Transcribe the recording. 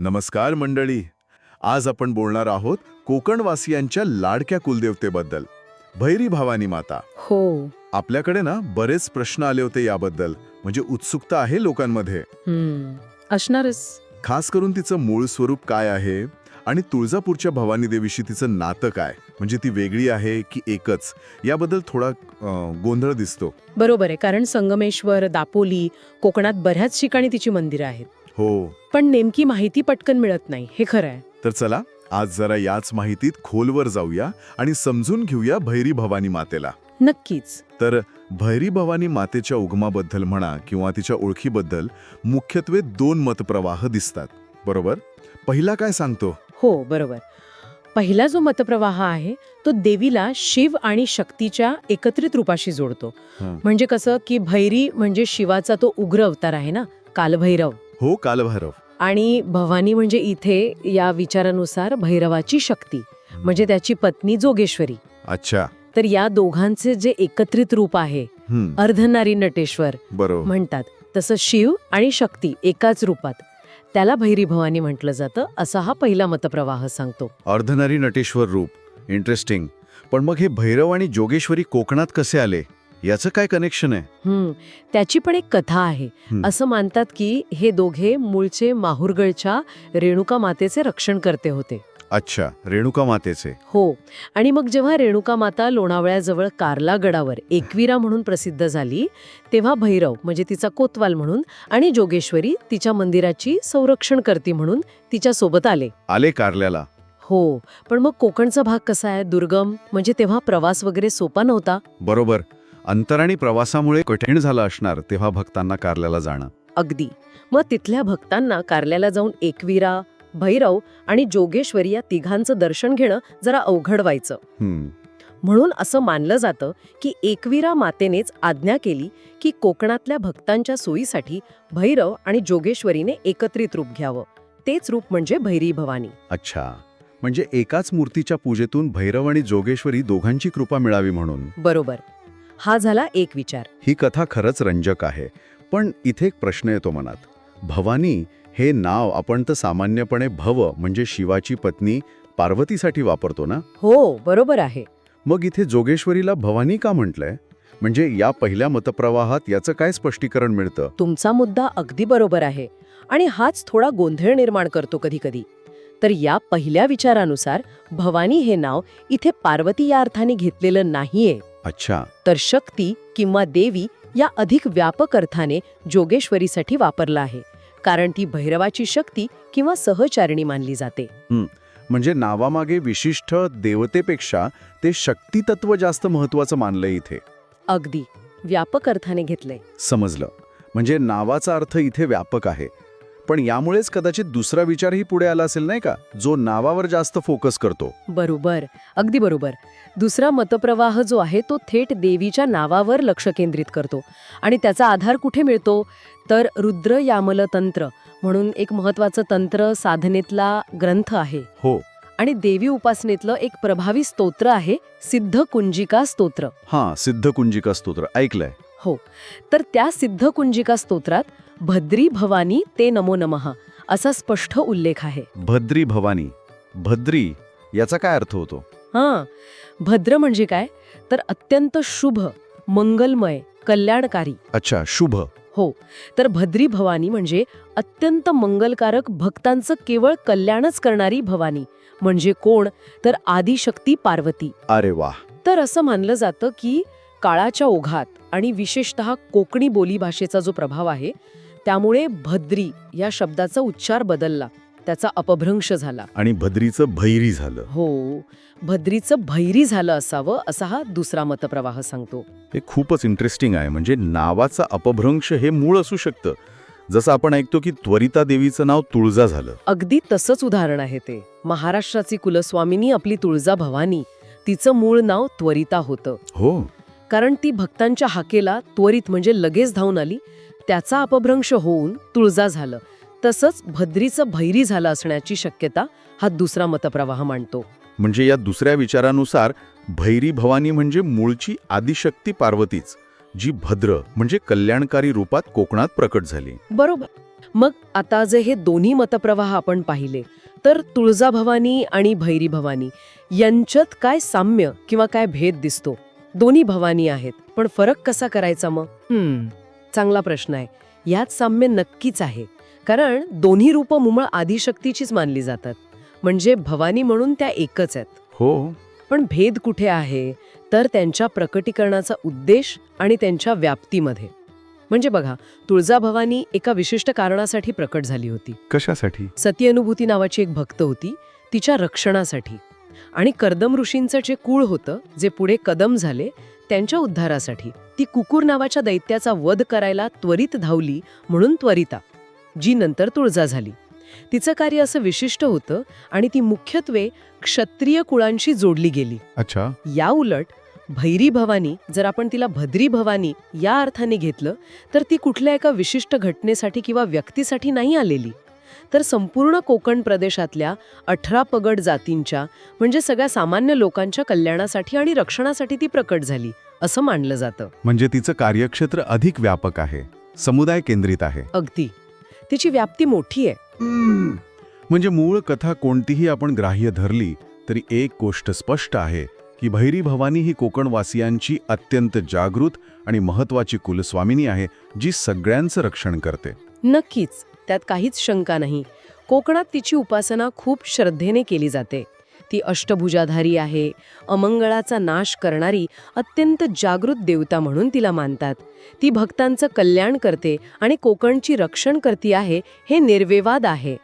नमस्कार मंडळी. आज आपण बोलणार आहोत कोकणवासियांच्या लाडक्या कुलदेवतेबद्दल. भैरी भवानी माता. हो. आपल्याकडे ना बरेच प्रश्न आले होते याबद्दल. म्हणजे उत्सुकता आहे लोकांमध्ये. हम्म. असणारच. खास करून तिचं मूळ स्वरूप काय आहे? आणि तुळजापूरच्या भवानी देवीशी तिचं नातं काय? म्हणजे ती वेगळी आहे की एकच? याबद्दल थोडा गोंधळ दिसतो. बरोबर आहे. कारण संगमेश्वर दापोली कोकणात बऱ्याच ठिकाणी तिची मंदिरं आहेत. हो. पण नेमकी माहिती पटकन मिळत नाही. हे खरं आहे तर चला आज जरा याच माहितीत खोलवर जाऊया आणि समजून घेऊया भैरी भवानी मातेला. नक्कीच. तर भैरी भवानी मातेच्या उगमाबद्दल म्हणा किंवा तिच्या ओळखीबद्दल मुख्यत्वे दोन मतप्रवाह दिसतात. बरोबर? पहिला काय सांगतो? हो बरोबर. पहिला जो मतप्रवाह आहे तो देवीला शिव आणि शक्तीच्या एकत्रित रूपाशी जोडतो. हं. म्हणजे कसं की भैरी म्हणजे शिवाचा तो उग्र अवतार आहे ना कालभैरव. हो कालभैरव. आणि भवानी म्हणजे इथे या विचारानुसार भैरवाची शक्ती म्हणजे त्याची पत्नी जोगेश्वरी. अच्छा. तर या दोघांचे जे एकत्रित रूप आहे अर्धनारी नटेश्वर बरोबर. म्हणतात तसं शिव आणि शक्ती एकाच रूपात. त्याला भैरी भवानी म्हटलं जातं असा हा पहिला मतप्रवाह सांगतो. अर्धनारी नटेश्वर रूप. इंटरेस्टिंग पण मग हे भैरव आणि जोगेश्वरी कोकणात कसे आले? याचं काय कनेक्शन आहे? हम्म. त्याची पण एक कथा आहे. असं मानतात की हे दोघे मूळचे माहुरगडच्या रेणुका मातेचे रक्षण करते होते. अच्छा रेणुका मातेचे. हो. आणि मग जेव्हा रेणुका माता लोणावळ्याजवळ कार्ला गडावर एकविरा म्हणून प्रसिद्ध झाली तेव्हा भैरव म्हणजे तिचा कोतवाल म्हणून आणि जोगेश्वरी तिच्या मंदिराची संरक्षण करती म्हणून तिच्या सोबत आले. आले कारल्याला. हो. पण मग कोकणचा भाग कसा आहे? दुर्गम? म्हणजे तेव्हा प्रवास वगैरे सोपा नव्हता? बरोबर. अंतर आणि प्रवासामुळे कठीण झालं असणार तेव्हा भक्तांना कारल्याला जाणं. अगदी. मग तिथल्या भक्तांना कार्ल्याला जाऊन एकविरा भैरव आणि जोगेश्वरी या तिघांचं दर्शन घेणं जरा अवघड व्हायचं. म्हणून असं मानलं जातं की एकविरा मातेनेच आज्ञा केली की कोकणातल्या भक्तांच्या सोयीसाठी भैरव आणि जोगेश्वरीने एकत्रित रूप घ्यावं. तेच रूप म्हणजे भैरी भवानी. अच्छा. म्हणजे एकाच मूर्तीच्या पूजेतून भैरव आणि जोगेश्वरी दोघांची कृपा मिळावी म्हणून. बरोबर. हा झाला एक विचार. ही कथा खरंच रंजक आहे. पण इथे एक प्रश्न येतो मनात. भवानी हे नाव आपण तर सामान्यपणे भव म्हणजे शिवाची पत्नी पार्वतीसाठी वापरतो ना? हो बरोबर आहे. मग इथे जोगेश्वरीला भवानी का म्हटलंय? म्हणजे या पहिल्या मतप्रवाहात याचं काय स्पष्टीकरण मिळतं? तुमचा मुद्दा अगदी बरोबर आहे. आणि हाच थोडा गोंधळ निर्माण करतो कधी कधी तर या पहिल्या विचारानुसार भवानी हे नाव इथे पार्वती या अर्थाने घेतलेलं नाहीये. अच्छा. तर शक्ती किंवा देवी या अधिक व्यापक अर्थाने जोगेश्वरीसाठी वापरला आहे कारण ती भैरवाची शक्ती किंवा सहचारिणी मानली जाते. म्हणजे नावामागे विशिष्ट देवतेपेक्षा ते शक्तितत्व जास्त महत्वाचं मानलंय इथे. अगदी. व्यापक अर्थाने घेतलंय. समजलं. म्हणजे नावाचा अर्थ इथे व्यापक आहे. पण यामुळेच कदाचित दुसरा विचारही पुढे आला असेल नाही का? जो नावावर जास्त फोकस करतो. बरोबर. अगदी बरोबर. दुसरा मतप्रवाह जो आहे तो थेट देवीच्या नावावर लक्ष केंद्रित करतो आणि त्याचा आधार कुठे मिळतो? तर रुद्र यामल तंत्र म्हणून एक महत्वाचं तंत्र साधनेतला ग्रंथ आहे. हो. आणि देवी उपासनेतलं एक प्रभावी स्तोत्र आहे सिद्ध कुंजिका स्तोत्र. हां सिद्ध कुंजिका स्तोत्र. ऐकलंय. हो. तर त्या सिद्ध कुंजिका स्तोत्रात भद्री भवानी ते नमो नमः असा स्पष्ट उल्लेख आहे. भद्री भवानी भद्री याचा काय अर्थ होतो? हां भद्र म्हणजे काय? तर अत्यंत शुभ मंगलमय कल्याणकारी. अच्छा शुभ. हो तर भद्री भवानी म्हणजे अत्यंत मंगलकारक भक्तांचं केवळ कल्याणच करणारी भवानी. म्हणजे कोण? तर आदिशक्ती पार्वती. अरे वा तर असं मानलं जातं की काळाच्या ओघात आणि विशेषतः कोकणी बोलीभाषेचा जो प्रभाव आहे त्यामुळे भद्री या शब्दाचा उच्चार बदलला. त्याचा अपभ्रंश झाला. आणि भद्रीचं भैरी झालं. हो भद्रीचं भैरी झालं असावं असा हा दुसरा मतप्रवाह सांगतो. हे खूपच इंटरेस्टिंग आहे. म्हणजे नावाचा अपभ्रंश हे मूळ असू शकतं. जसं आपण ऐकतो की त्वरिता देवीचं नाव तुळजा झालं. अगदी तसंच उदाहरण आहे ते. महाराष्ट्राची कुलस्वामिनी आपली तुळजा भवानी. तिचं मूळ नाव त्वरिता होतं. हो. कारण ती भक्तांच्या हाकेला त्वरित म्हणजे लगेच धावून आली. त्याचा अपभ्रंश होऊन तुळजा झालं. तसंच भद्रीचं भैरी झालं असण्याची शक्यता हा दुसरा मतप्रवाह मांडतो. म्हणजे या दुसऱ्या विचारानुसार भैरी भवानी म्हणजे मूळची आदिशक्ती पार्वतीच जी भद्र म्हणजे कल्याणकारी रूपात कोकणात प्रकट झाली. बरोबर. मग आता जे हे दोन्ही मतप्रवाह आपण पाहिले तर तुळजाभवानी आणि भैरी भवानी यांच्यात काय साम्य किंवा काय भेद दिसतो? दोन्ही भवानी आहेत पण फरक कसा करायचा मग? हम्म. चांगला प्रश्न आहे. यात साम्य नक्कीच आहे. कारण दोन्ही रूप मुमळ आदिशक्तीचीच मानली जातात. म्हणजे भवानी म्हणून त्या एकच आहेत. हो. पण भेद कुठे आहे? तर त्यांच्या प्रकटीकरणाचा उद्देश आणि त्यांच्या व्याप्तीमध्ये. म्हणजे बघा तुळजाभवानी एका विशिष्ट कारणासाठी प्रकट झाली होती. कशासाठी? सत्यअनुभूती नावाची एक भक्त होती तिच्या रक्षणासाठी. आणि कर्दम ऋषींचं जे कुळ होतं जे पुढे कदम झाले त्यांच्या उद्धारासाठी. ती कुकुर नावाच्या दैत्याचा वध करायला त्वरित धावली म्हणून त्वरिता जी नंतर तुळजा झाली. तिचं कार्य असं विशिष्ट होतं आणि ती मुख्यत्वे क्षत्रिय कुळांशी जोडली गेली. अच्छा. या उलट भैरी भवानी जर आपण तिला भद्री भवानी या अर्थाने घेतलं तर ती कुठल्या एका विशिष्ट घटनेसाठी किंवा व्यक्तीसाठी नाही आलेली. तर संपूर्ण कोकण प्रदेशातल्या अठरा पगड जातींच्या म्हणजे सगळ्या सामान्य लोकांच्या कल्याणासाठी आणि रक्षणासाठी ती प्रकट झाली असं मानलं जातं. म्हणजे तिचं कार्यक्षेत्र अधिक व्यापक आहे समुदाय केंद्रित आहे. अगदी. तिची व्याप्ती मोठी आहे. म्हणजे मूळ कथा कोणतीही आपण ग्राह्य धरली तरी एक गोष्ट स्पष्ट आहे की भैरी भवानी ही कोकणवासियांची अत्यंत जागृत आणि महत्वाची कुलस्वामिनी आहे जी सगळ्यांचं रक्षण करते. नक्कीच. त्यात काहीच शंका नाही. कोकणात तिची उपासना खूप श्रद्धेने केली जाते. ती अष्टभुजाधारी आहे. अमंगळाचा नाश करणारी अत्यंत जागृत देवता म्हणून तिला मानतात. ती भक्तांचं कल्याण करते आणि कोकणची रक्षण करती आहे हे निर्विवाद आहे.